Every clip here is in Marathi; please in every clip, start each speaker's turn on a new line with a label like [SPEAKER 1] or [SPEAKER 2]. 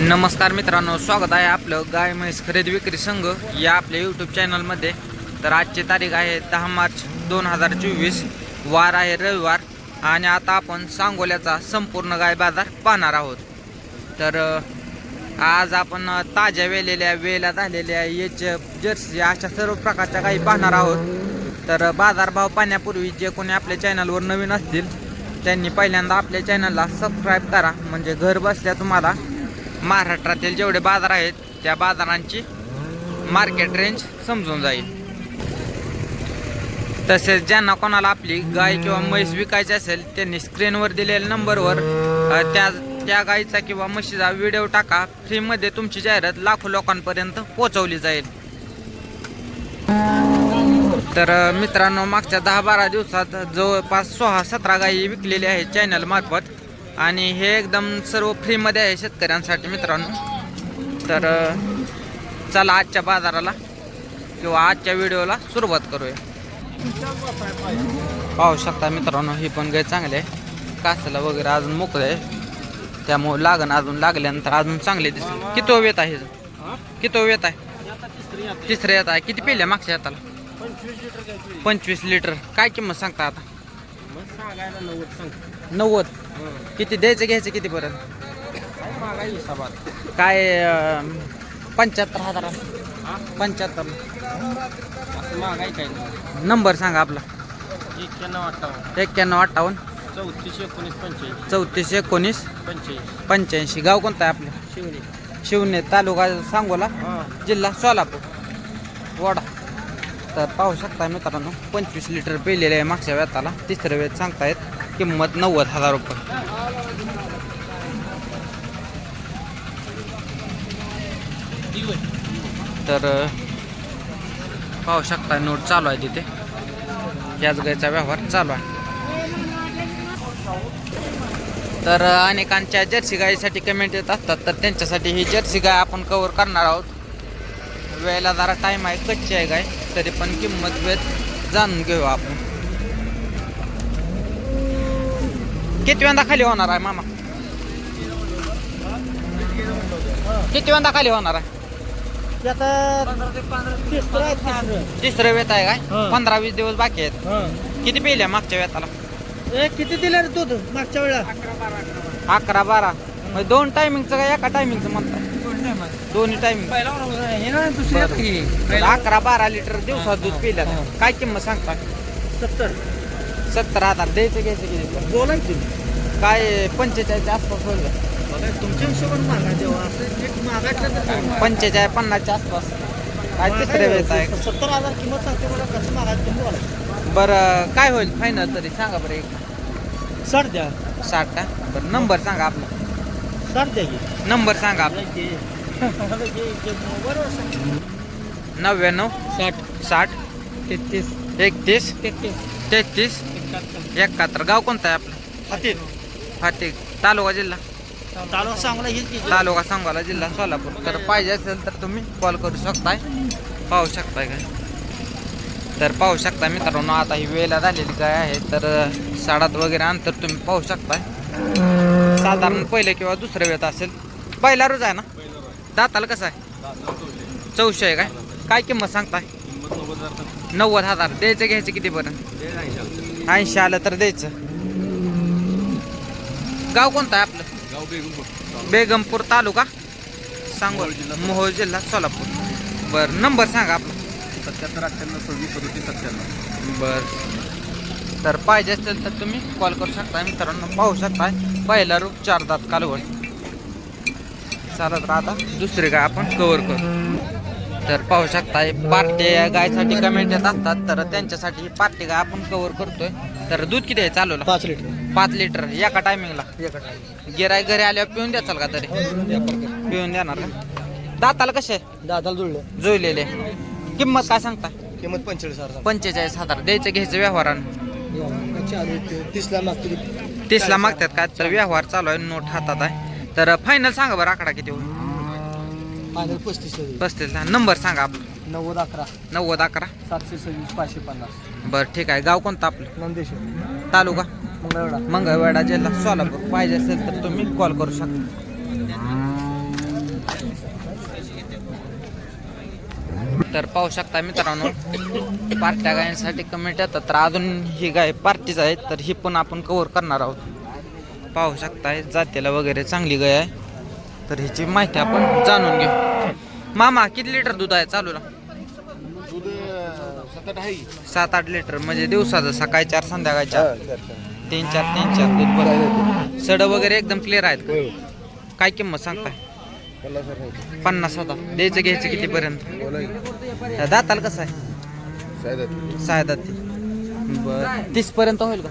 [SPEAKER 1] नमस्कार मित्रांनो स्वागत आहे आपलं गाय म्हैस खरेदी विक्री संघ या आपल्या यूट्यूब चॅनलमध्ये तर आजची तारीख आहे दहा मार्च दोन हजार चोवीस. वार आहे रविवार आणि आता आपण सांगोल्याचा संपूर्ण गाय बाजार पाहणार आहोत. तर आज आपण ताज्या वेलेल्या वेला झालेल्या एच जर्सी अशा सर्व प्रकारच्या गायी पाहणार आहोत. तर बाजारभाव पाहण्यापूर्वी जे कोणी आपल्या चॅनलवर नवीन असतील त्यांनी पहिल्यांदा आपल्या चॅनलला सबस्क्राईब करा. म्हणजे घर बसल्या तुम्हाला महाराष्ट्रातील जेवढे बाजार आहेत त्या बाजारांची मार्केट रेंज समजून जाईल. तसेच ज्यांना कोणाला आपली गाय किंवा म्हैस विकायची असेल त्यांनी स्क्रीनवर दिलेल्या नंबरवर त्या त्या गायीचा किंवा म्हशीचा व्हिडिओ टाका. फ्रीमध्ये तुमची जाहिरात लाखो लोकांपर्यंत पोहोचवली जाईल. तर मित्रांनो मागच्या दहा बारा दिवसात जवळपास सोळा सतरा गायी विकलेल्या आहेत चॅनल मार्फत. आणि हे एकदम सर्व फ्रीमध्ये आहे शेतकऱ्यांसाठी मित्रांनो. तर चला आजच्या बाजाराला किंवा आजच्या व्हिडिओला सुरुवात करूया. पाहू शकता मित्रांनो ही पण गाय चांगली आहे. कासाला वगैरे अजून मोकळं आहे. त्यामुळे लागण अजून लागल्यानंतर अजून चांगले दिसेल. किती वेत आहे? किती वेत आहे? तिसरं येत आहे. किती पिल्या मागच्या हाताला? पंचवीस लिटर काय किंमत सांगता आता? नव्वद. किती द्यायचं घ्यायचं किती पर्यंत काय पंच्याहत्तर हजार. पंच्याहत्तर. नंबर सांगा आपला.
[SPEAKER 2] एक्क्याण्णव अठ्ठावन्न.
[SPEAKER 1] एक्क्याण्णव अठ्ठावन्न
[SPEAKER 2] चौतीसशे एकोणीस पंच्याऐंशी
[SPEAKER 1] चौतीस एकोणीस
[SPEAKER 2] पंच्याऐंशी
[SPEAKER 1] पंच्याऐंशी गाव कोणतं आहे आपलं?
[SPEAKER 2] शिवने.
[SPEAKER 1] शिवने तालुका सांगोला
[SPEAKER 2] हां
[SPEAKER 1] जिल्हा सोलापूर. वडा. तर पाहू शकता मित्रांनो पंचवीस लिटर पेलेले आहे मागच्या वेताला तिसरं वेळेत सांगतायत. किंमत नव्वद हजार रुपये. तर पाहू शकता नोट चालू आहे तिथे. याच गायचा व्यवहार चालू आहे. तर अनेकांच्या जर्सी गायीसाठी कमेंट येत असतात तर त्यांच्यासाठी ही जर्सी गाय आपण कवर करणार आहोत. वेळेला जरा टाईम आहे कच्ची आहे गाय तरी पण किंमत वेळ जाणून घेऊ आपण. किती वेंदा खाली होणार आहे मामा? किती वेंदा खाली होणार आहे? तिसरं वेत आहे काय. पंधरा वीस दिवस बाकी आहेत. किती पेल्या मागच्या वेताला?
[SPEAKER 2] किती दिलं दूध मागच्या वेळा?
[SPEAKER 1] अकरा बारा. म्हणजे दोन टायमिंगचं काय? एका टायमिंगचं म्हणतात. दोन्ही टायमिंग अकरा बारा लिटर दिवसात दूध पिल्यात.
[SPEAKER 2] हा.
[SPEAKER 1] काय किंमत सांगता?
[SPEAKER 2] सत्तर.
[SPEAKER 1] सत्तर हजार द्यायचं घ्यायचं किती
[SPEAKER 2] बोला की.
[SPEAKER 1] काय पंचेचाळीसच्या आसपास होईल?
[SPEAKER 2] तुमच्या हिशोबाने मागा जेव्हा असं नीट मागायचं तर.
[SPEAKER 1] पंचेचाळीस पन्नासच्या आसपास. काय तिसरे वेळेत आहे.
[SPEAKER 2] सत्तर हजार किंमत सांगते मला कसं मागायचं तुम्ही बोला.
[SPEAKER 1] बरं काय होईल फायनल तरी? सांगा बरं एक.
[SPEAKER 2] साठ द्या.
[SPEAKER 1] साठ का? बरं नंबर सांगा आपला.
[SPEAKER 2] साठ द्या की.
[SPEAKER 1] नंबर सांगा आपला. नव्याण्णव
[SPEAKER 2] साठ.
[SPEAKER 1] साठ
[SPEAKER 2] तेहतीस
[SPEAKER 1] एकतीस.
[SPEAKER 2] तेहतीस.
[SPEAKER 1] तेहतीस.
[SPEAKER 2] एकाहत्तर.
[SPEAKER 1] गाव कोणतं आहे आपलं?
[SPEAKER 2] हातीत
[SPEAKER 1] फाटिक तालुका जिल्हा?
[SPEAKER 2] तालुका सांगला हेच की.
[SPEAKER 1] तालुका सांगोला जिल्हा सोलापूर. तर पाहिजे असेल तर तुम्ही कॉल करू शकताय. पाहू शकताय काय? तर पाहू शकता मित्रांनो आता ही वेळेला झालेली काय आहे. तर साडात वगैरे अंतर तुम्ही पाहू शकताय. साधारण पहिले किंवा दुसऱ्या वेळेत असेल. पहिला रोज आहे ना? दाताला कसं आहे? चौशे आहे काय? काय किंमत सांगताय? नव्वद हजार. द्यायचं घ्यायचं कितीपर्यंत? ऐंशी आलं तर द्यायचं. गाव कोणतं आहे आपलं? बेगमपूर. तालुका? सांगोल मोहोळ जिल्हा. सोलापूर. बर नंबर सांगा आपला.
[SPEAKER 2] सत्याहत्तर अठ्ठ्याण्णव सव्वीस सदोतीस सत्त्याण्णव.
[SPEAKER 1] बर. तर पाहिजे असेल तर तुम्ही कॉल करू शकता मित्रांनो पाहू शकताय. पहिला रूप चार दात कालवड चालत राहता. दुसरी गाय आपण कव्हर करू. तर पाहू शकताय पार्टी गायसाठी कमेंट येत असतात तर त्यांच्यासाठी पार्टी गाय आपण कव्हर करतोय. तर दूध किती आहे चालवलं
[SPEAKER 2] पाच लिटर
[SPEAKER 1] पाच लिटर एका टायमिंगला गिराय घरी आल्यावर पिऊन द्याचाल का तरी? पिऊन देणार का? दाताला कसे?
[SPEAKER 2] दादाला जुळलं.
[SPEAKER 1] जोडलेले किंमत काय सांगता
[SPEAKER 2] किंमत पंचेचाळीस हजार
[SPEAKER 1] पंचेचाळीस हजार. द्यायचं घ्यायचं व्यवहारानं
[SPEAKER 2] चालू तीसला मागते
[SPEAKER 1] तीसला मागतात काय तर व्यवहार चालू आहे नोट हातात आहे. तर फायनल सांगा बरं आकडा किती होईल?
[SPEAKER 2] फायनल पस्तीस
[SPEAKER 1] पस्तीस. नंबर सांगा आपला.
[SPEAKER 2] नव्वद अकरा.
[SPEAKER 1] नव्वद अकरा.
[SPEAKER 2] सातशे सव्वीस पाचशे पन्नास.
[SPEAKER 1] बरं ठीक आहे. गाव कोणतं आपलं?
[SPEAKER 2] नंदेश्वर.
[SPEAKER 1] तालुका?
[SPEAKER 2] मंगळवेडा
[SPEAKER 1] मंगळवेडा जिल्हा. सोलापूर. पाहिजे असेल तर तुम्ही कॉल करू शकता. तर पाहू शकता मित्रांनो पार्ट्या गायांसाठी कमेंट येतात. तर अजून ही गाय पार्टीच आहेत तर ही पण आपण कव्हर करणार आहोत. पाहू शकता जातीला वगैरे चांगली गाय आहे. तर ह्याची माहिती आपण जाणून घेऊ. मामा किती लिटर दूध आहे चालूला?
[SPEAKER 3] सतत आहे.
[SPEAKER 1] सात आठ लिटर म्हणजे दिवसाचं सकाळी चार संध्याकाळी चार तीन चार तीन चार दूध बरं. सड वगैरे एकदम क्लिअर आहेत का? काय किंमत सांगताय?
[SPEAKER 3] पन्नास
[SPEAKER 1] होता. द्यायचं घ्यायचं कितीपर्यंत? दाताल कसं आहे? सहा दाती. बर. तीस पर्यंत होईल का?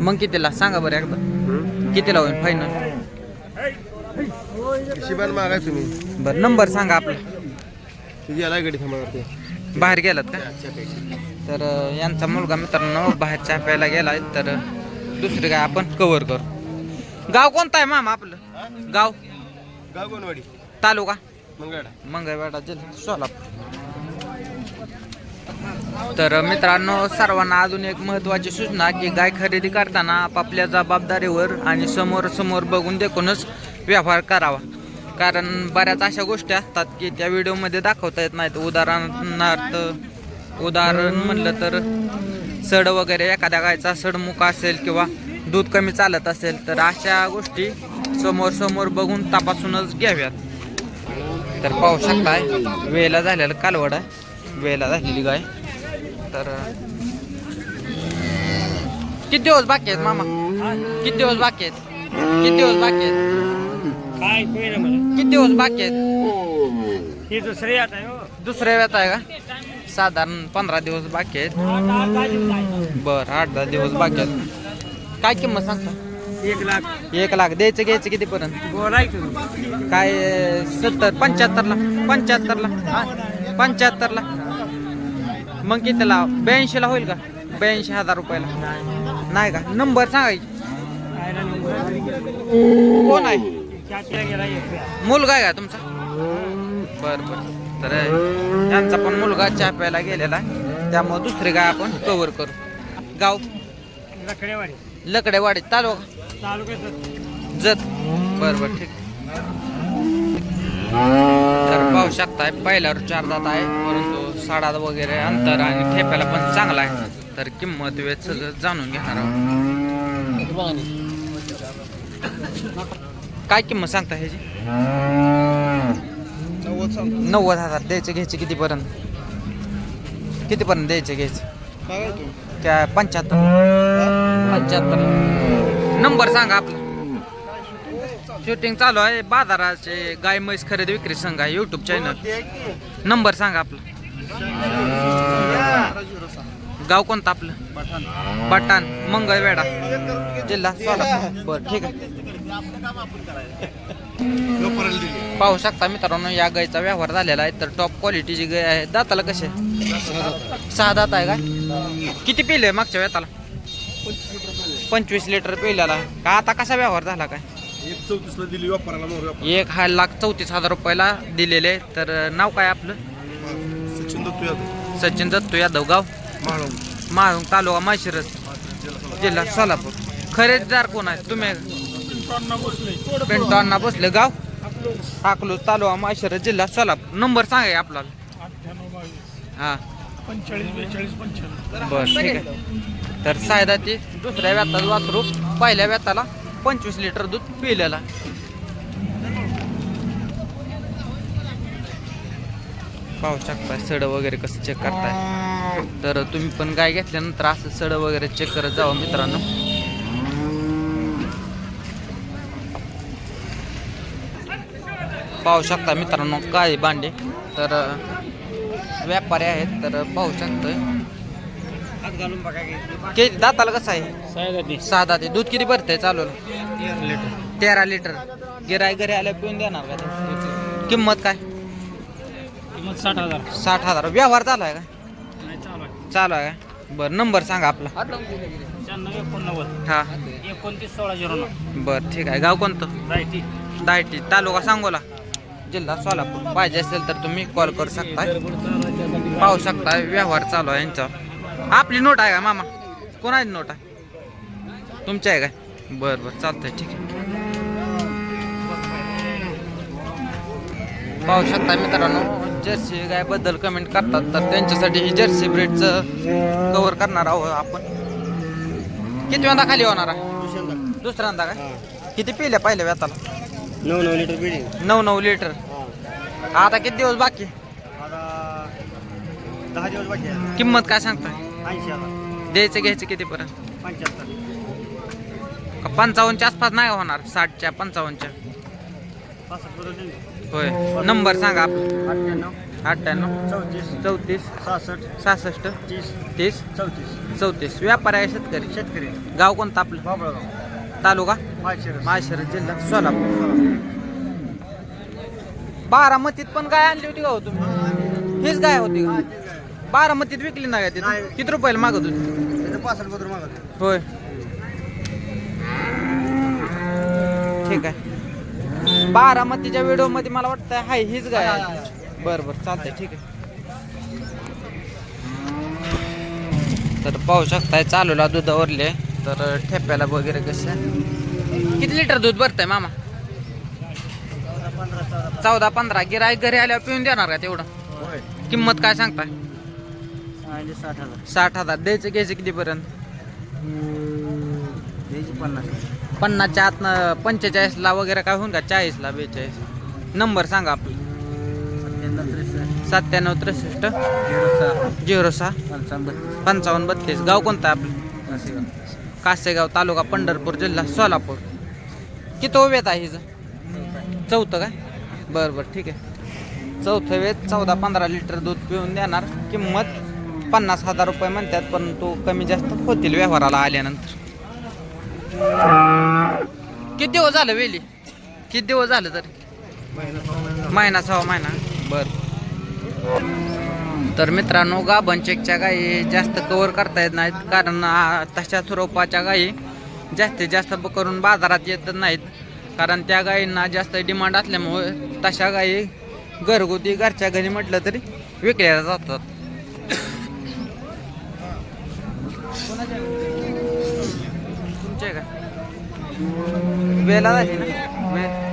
[SPEAKER 1] मग कितीला? सांगा बरं एकदा. कितीला होईल? फायनल
[SPEAKER 3] तुम्ही.
[SPEAKER 1] बरं नंबर सांगा आपला.
[SPEAKER 3] तुझी आला गडी थांबा करते
[SPEAKER 1] बाहेर गेलात का? तर अं, यांचा मुलगा मित्रांनो बाहेर चहा प्यायला गेलाय. तर अं, दुसरी काय आपण कव्हर करू. गाव कोणतं आहे मामा आपलं? गाव?
[SPEAKER 3] गाव कोणवाडी
[SPEAKER 1] तालुका?
[SPEAKER 3] मंगळा
[SPEAKER 1] मंगळवेढा जिल्हा सोलापूर. तर मित्रांनो सर्वांना अजून एक महत्वाची सूचना की गाय खरेदी करताना आपापल्या जबाबदारीवर आणि समोर समोर बघून देखूनच व्यवहार करावा. कारण बऱ्याच अशा गोष्टी असतात की त्या व्हिडिओमध्ये दाखवता येत नाहीत. उदाहरणार्थ उदाहरण म्हणलं तर सड वगैरे एखाद्या गायचा सडमुख असेल किंवा दूध कमी चालत असेल तर अशा गोष्टी समोर समोर बघून तपासूनच घ्याव्यात. तर पाहू शकताय वेळेला झालेलं कालवड आहे. वेळेला झालेली गाय. तर किती दिवस बाकी आहेत मामा? किती दिवस बाकी आहेत? किती दिवस बाकी आहेत?
[SPEAKER 2] काय कळलं मला
[SPEAKER 1] किती दिवस बाकी आहेत?
[SPEAKER 2] हे दुसरे आता हो.
[SPEAKER 1] दुसऱ्या वेत आहे का? साधारण पंधरा दिवस बाकी आहेत. बर आठ दहा दिवस बाकी आहेत. काय किंमत सांगता?
[SPEAKER 2] एक लाख.
[SPEAKER 1] एक लाख. द्यायचं घ्यायचं कितीपर्यंत?
[SPEAKER 2] तुम्ही
[SPEAKER 1] काय सत्तर पंच्याहत्तरला? पंच्याहत्तरला? हा? पंच्याहत्तरला? मग कितीला? ब्याऐंशीला होईल का? ब्याऐंशी हजार रुपयाला. नाही का? नंबर सांगायची. कोण आहे? मुलगा आहे का तुमचा? बर बर. तर त्यांचा पण मुलगा चहा प्यायला गेलेला आहे. त्यामुळे दुसरे गाय आपण कव्हर करू. गाव?
[SPEAKER 2] लकडेवाडी.
[SPEAKER 1] लकडेवाडी तालुका?
[SPEAKER 2] तालुक्यात
[SPEAKER 1] जत. बर बर ठीक. तर पाहू शकताय पहिल्यावर चार दात आहे परंतु साडा वगैरे अंतर आणि ठेप्याला पण चांगला आहे. तर किंमत वेळ सगळं जाणून घेणार आहोत. काय किंमत सांगता ह्याची?
[SPEAKER 3] नव्वद सांगतो.
[SPEAKER 1] नव्वद हजार द्यायचे घ्यायचे कितीपर्यंत? कितीपर्यंत द्यायचे घ्यायचे?
[SPEAKER 3] मागाय तू
[SPEAKER 1] काय पंच्याहत्तर. पंच्याहत्तर. नंबर सांगा आपला. शूटिंग चालू आहे. बाजाराचे गाय म्हैस खरेदी विक्री संघ आहे युट्यूब चॅनल नंबर सांगा आपला. गाव कोणतं आपलं? बटाण मंगळवेढा. जिल्हा सोलापूर. बरं ठीक आहे. पाहू शकता मित्रांनो या गायचा व्यवहार झालेला आहे तर टॉप क्वालिटीची गाय आहे. दाताला कसे? सहा दात आहे काय किती पिले मागच्या वेताला पंचवीस लिटर पिलेला आहे का आता कसा व्यवहार झाला काय?
[SPEAKER 3] एक चौतीसला दिली वापरायला मोर
[SPEAKER 1] एक हा लाख चौतीस हजार रुपयाला दिलेले. तर नाव काय आपलं?
[SPEAKER 3] सचिन दत्तू यादव.
[SPEAKER 1] सचिन दत्तू यादव गाव?
[SPEAKER 3] माळव
[SPEAKER 1] माळुंग तालुका माशिरस जिल्हा सोलापूर. खरेदीदार कोण आहे? तुम्ही पेंटो अण्णा बसले गाव? अकलूज तालुका माशिरस जिल्हा सोलापूर. नंबर सांगा आपल्याला. हा.
[SPEAKER 2] पंचेचाळीस
[SPEAKER 1] बर ठीक आहे. तर सायदा ती दुसऱ्या व्यातात वासरू पहिल्या व्याताला पंचवीस लिटर दूध पिलेला. पाहू शकता सड वगैरे कसं चेक करताय. तर तुम्ही पण गाय घेतल्यानंतर असं सड वगैरे चेक करत जावं मित्रांनो. पाहू शकता मित्रांनो काय बांडे तर व्यापारी आहेत तर पाहू
[SPEAKER 2] बघा
[SPEAKER 1] के दाताला कसं आहे? सहा दाते दूध किती भरतंय चालू तेरा लिटर. गिराय घरी आल्या पिऊन देणार का? किंमत काय?
[SPEAKER 2] किंमत साठ हजार.
[SPEAKER 1] साठ हजार. व्यवहार चालू आहे का?
[SPEAKER 2] चालू आहे.
[SPEAKER 1] का? बरं नंबर सांगा आपला. हा.
[SPEAKER 2] एकोणतीस सोळा झिरो नऊ.
[SPEAKER 1] बरं ठीक आहे. गाव कोणतं?
[SPEAKER 2] रायटी.
[SPEAKER 1] दायटी तालुका सांगोला. जिल्हा सोलापूर. पाहिजे असेल तर तुम्ही कॉल करू शकता. पाहू शकता व्यवहार चालू आहे यांचा. आपली नोट आहे का मामा? कोणाची नोट आहे? तुमची आहे काय? बरं बरं चालतंय ठीक आहे. पाहू शकता मित्रांनो जर्सी गायबद्दल कमेंट करतात. तर त्यांच्यासाठी ही जर्सी ब्रेडचं कव्हर करणार आहोत आपण. किती वेळा खाली होणार आहे? दुसऱ्यांदा काय किती पिल्या पहिल्या व्यताला?
[SPEAKER 2] नऊ नऊ लिटर बिडी
[SPEAKER 1] नऊ नऊ लिटर आता किती दिवस बाकी?
[SPEAKER 2] आता दहा दिवस बाकी आहे
[SPEAKER 1] किंमत काय
[SPEAKER 2] ऐंशी हजार.
[SPEAKER 1] द्यायचं घ्यायचं कितीपर्यंत?
[SPEAKER 2] पंच्याहत्तर.
[SPEAKER 1] का पंचावन्नच्या आसपास नाही होणार साठच्या पंचावन्नच्या?
[SPEAKER 2] पासष्ट
[SPEAKER 1] होय. नंबर सांगा आपला.
[SPEAKER 2] अठ्ठ्याण्णव.
[SPEAKER 1] अठ्ठ्याण्णव.
[SPEAKER 2] चौतीस.
[SPEAKER 1] चौतीस.
[SPEAKER 2] सहासष्ट.
[SPEAKER 1] सहासष्ट.
[SPEAKER 2] तीस.
[SPEAKER 1] तीस.
[SPEAKER 2] चौतीस.
[SPEAKER 1] चौतीस. व्यापार आहे शेतकरी.
[SPEAKER 2] शेतकरी.
[SPEAKER 1] गाव कोणतं आपलं?
[SPEAKER 2] बाबळगाव.
[SPEAKER 1] तालुका?
[SPEAKER 2] माळशिरस.
[SPEAKER 1] जिल्हा सोलापूर. बारामतीत पण गाय आणली होती का हो तुम्ही? हीच गाय होती का? बारामतीत विकली ना काय तिथं. किती रुपयाला मागत होती? होय. ठीक आहे. बारामतीच्या व्हिडिओमध्ये मला वाटतं हाय हीच गाय बरं बरं चालतंय ठीक आहे. तर पाहू शकताय चालूला दूध ओरले तर ठेप्याला वगैरे कसे किती लिटर दूध भरतंय मामा?
[SPEAKER 2] चौदा
[SPEAKER 1] पंधरा. गिराईक घरी आल्यावर पिऊन देणार का तेवढं? किंमत काय सांगताय?
[SPEAKER 2] साठ हजार.
[SPEAKER 1] द्यायचं घ्यायचं कितीपर्यंत?
[SPEAKER 2] पन्नास
[SPEAKER 1] पन्नासच्या आतनं पंचेचाळीसला वगैरे काय होऊन का? चाळीसला बेचाळीस. नंबर सांगा आपला.
[SPEAKER 2] सत्त्याण्णव त्रेसष्ट. झिरो सहा.
[SPEAKER 1] झिरो सहा.
[SPEAKER 2] पंचावन्न बत्तीस.
[SPEAKER 1] गाव कोणतं आपलं? कासेगाव तालुका पंढरपूर जिल्हा सोलापूर. किती वेत आहे हिचं चौथं काय? बरं बरं ठीक आहे. चौथं वेत चौदा पंधरा लिटर दूध पिऊन देणार. किंमत पन्नास हजार रुपये म्हणतात परंतु कमी जास्त होतील व्यवहाराला आल्यानंतर. किती दिवस झालं वेली? किती दिवस झालं तरी? महिना सहा महिना. बरं. तर मित्रांनो गाभनचेकच्या गायी जास्त कवर करता येत नाहीत. कारण तशा स्वरूपाच्या गायी जास्तीत जास्त करून बाजारात येत नाहीत. कारण त्या गायींना जास्त डिमांड असल्यामुळे तशा गायी घरगुती घरच्या घरी म्हटलं तरी विकल्या जातात. तुमच्या का? वेला झाली ना?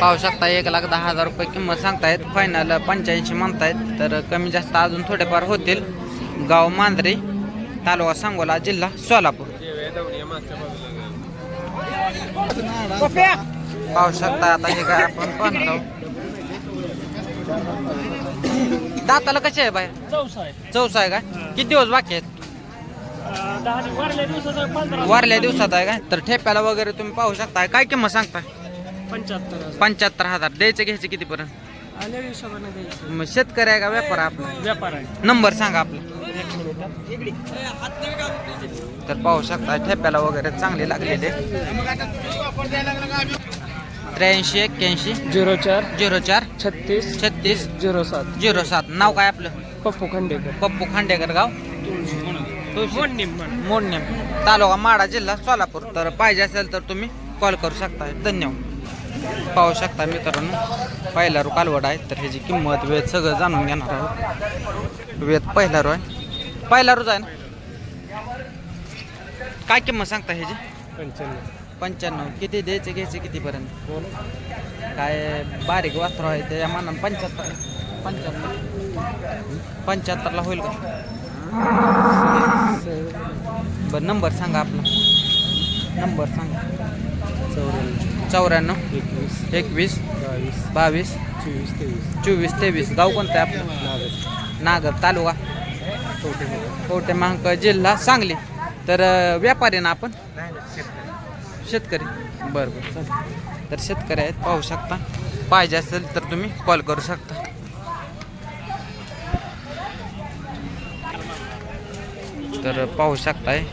[SPEAKER 1] पाहू शकता एक लाख दहा हजार रुपये किंमत सांगतायत. फायनल पंच्याऐंशी म्हणतायत तर कमी जास्त अजून थोडेफार होतील. गाव मांजरी तालुका सांगोला जिल्हा सोलापूर. पाहू शकता आता हे काय आपण पाहणार आहोत. दाताला कसे आहे बाय
[SPEAKER 4] चौसा आहे
[SPEAKER 1] का? किती दिवस बाकी आहेत?
[SPEAKER 4] वारल्या
[SPEAKER 1] दिवसात आहे का तर ठेप्याला वगैरे तुम्ही पाहू शकता काय किंमत सांगताय?
[SPEAKER 4] पंच्याहत्तर हजार.
[SPEAKER 1] पंच्याहत्तर हजार. द्यायचे घ्यायचे कितीपर्यंत
[SPEAKER 4] आल्या हिशोबाने द्यायचं.
[SPEAKER 1] मग शेतकरी आहे का व्यापार आपला?
[SPEAKER 4] व्यापार आहे.
[SPEAKER 1] नंबर सांगा आपला.
[SPEAKER 4] एक मिनिट
[SPEAKER 1] तर पाहू शकता ठेप्याला वगैरे चांगले लागलेले. त्र्याऐंशी एक्क्याऐंशी.
[SPEAKER 4] झिरो चार.
[SPEAKER 1] झिरो चार.
[SPEAKER 4] छत्तीस.
[SPEAKER 1] छत्तीस.
[SPEAKER 4] झिरो सात.
[SPEAKER 1] झिरो सात. नाव काय आपलं?
[SPEAKER 4] पप्पू खांडेकर.
[SPEAKER 1] पप्पू खांडेकर गाव?
[SPEAKER 4] मोडणी म्हण.
[SPEAKER 1] मोडनेम तालुका माडा जिल्हा सोलापूर. तर पाहिजे असेल तर तुम्ही कॉल करू शकता. धन्यवाद. पाहू शकता मित्रांनो पहिला रो कालवड आहे तर ह्याची किंमत वेद सगळं जाणून घेणार आहोत. वेद पहिला रो आहे. पहिला रोज आहे ना काय किंमत सांगता ह्याची?
[SPEAKER 4] पंच्याण्णव.
[SPEAKER 1] पंच्याण्णव. किती द्यायचे घ्यायचे कितीपर्यंत? काय बारीक वासरू आहे त्याच्या मानानं पंच्याहत्तर पंच्याहत्तर. पंच्याहत्तरला होईल का? बरं नंबर सांगा आपला. नंबर सांगा.
[SPEAKER 4] चौऱ्याण्णव
[SPEAKER 1] चौऱ्याण्णव
[SPEAKER 4] एकवीस
[SPEAKER 1] एकवीस
[SPEAKER 4] बावीस
[SPEAKER 1] बावीस
[SPEAKER 4] चोवीस तेवीस.
[SPEAKER 1] चोवीस तेवीस. गाव कोणतं आहे आपलं? नागर तालुका. कवटे महांक जिल्हा सांगली. तर व्यापारी ना आपण? शेतकरी. बरं बरं. चालेल तर शेतकरी आहेत पाहू शकता. पाहिजे असेल तर तुम्ही कॉल करू शकता. तर पाहू शकताय.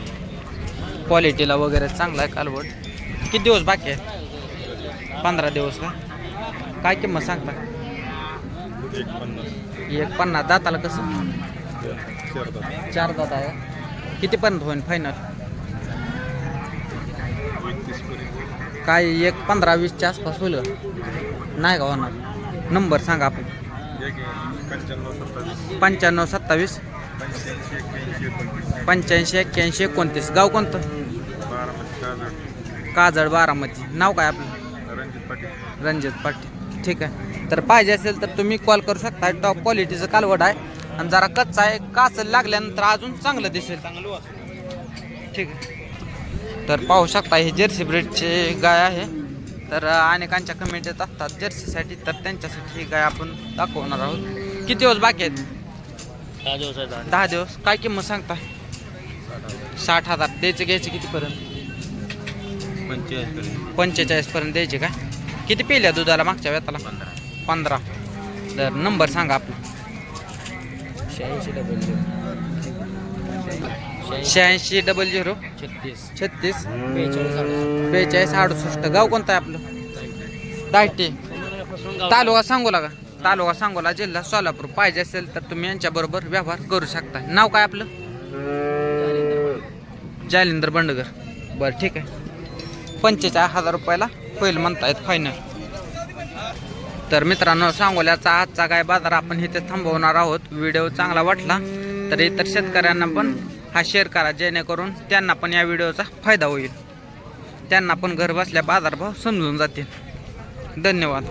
[SPEAKER 1] क्वालिटीला वगैरे चांगला आहे कालवड. किती दिवस बाकी आहे? पंधरा दिवस का? काय किंमत सांगता?
[SPEAKER 3] एक पन्नास.
[SPEAKER 1] दाताला कसं?
[SPEAKER 3] चार दात
[SPEAKER 1] आहे. कितीपर्यंत होईल फायनल काय एक पंधरा वीसच्या आसपास होईल? नाही का होणार? नंबर सांगा आपण.
[SPEAKER 3] पंच्याण्णव सत्तावीस. पंच्याऐंशी एक्क्याऐंशी एकोणतीस.
[SPEAKER 1] गाव कोणतं?
[SPEAKER 3] काजळ
[SPEAKER 1] बारामती. नाव काय आपलं?
[SPEAKER 3] रणजित पाटील.
[SPEAKER 1] ठीक आहे. तर पाहिजे असेल तर तुम्ही कॉल करू शकता. टॉप क्वालिटीचं कालवड आहे. आणि जरा कच्चा आहे. काच लागल्यानंतर अजून चांगलं दिसेल. ठीक आहे. तर पाहू शकता ही जर्सी ब्रीडची गाय आहे. तर अनेकांच्या कमेंट येत असतात जर्सीसाठी तर त्यांच्यासाठी ही गाय आपण दाखवणार आहोत. किती दिवस बाकी आहेत? दहा दिवस काय किंमत सांगताय? साठ हजार. द्यायचे घ्यायचे कितीपर्यंत?
[SPEAKER 3] पंचेचाळीस
[SPEAKER 1] पंचेचाळीस पर्यंत द्यायचे का? किती पेल्या दुधाला मागच्या वेताला पंधरा. तर नंबर सांगा आपला.
[SPEAKER 4] शहाऐंशी डबल
[SPEAKER 1] शहाऐंशी. डबल झिरो
[SPEAKER 4] छत्तीस.
[SPEAKER 1] छत्तीस? बेचाळीस अडुसष्ट. गाव कोणतं आहे आपलं? दायटे. तालुका सांगोला का? तालुका सांगोला जिल्हा सोलापूर. पाहिजे असेल तर तुम्ही यांच्याबरोबर व्यवहार करू शकता. नाव काय आपलं? जालिंदर बंडगर. बरं ठीक आहे. पंचेचाळीस हजार रुपयाला होईल म्हणतायत फायनल तर मित्रांनो सांगोल्याचा आजचा काय बाजार आपण इथे थांबवणार आहोत. व्हिडिओ चांगला वाटला तर इतर शेतकऱ्यांना पण हा शेअर करा जेणेकरून त्यांना पण या व्हिडिओचा फायदा होईल. त्यांना पण घर बसल्या बाजारभाव समजून जातील. धन्यवाद.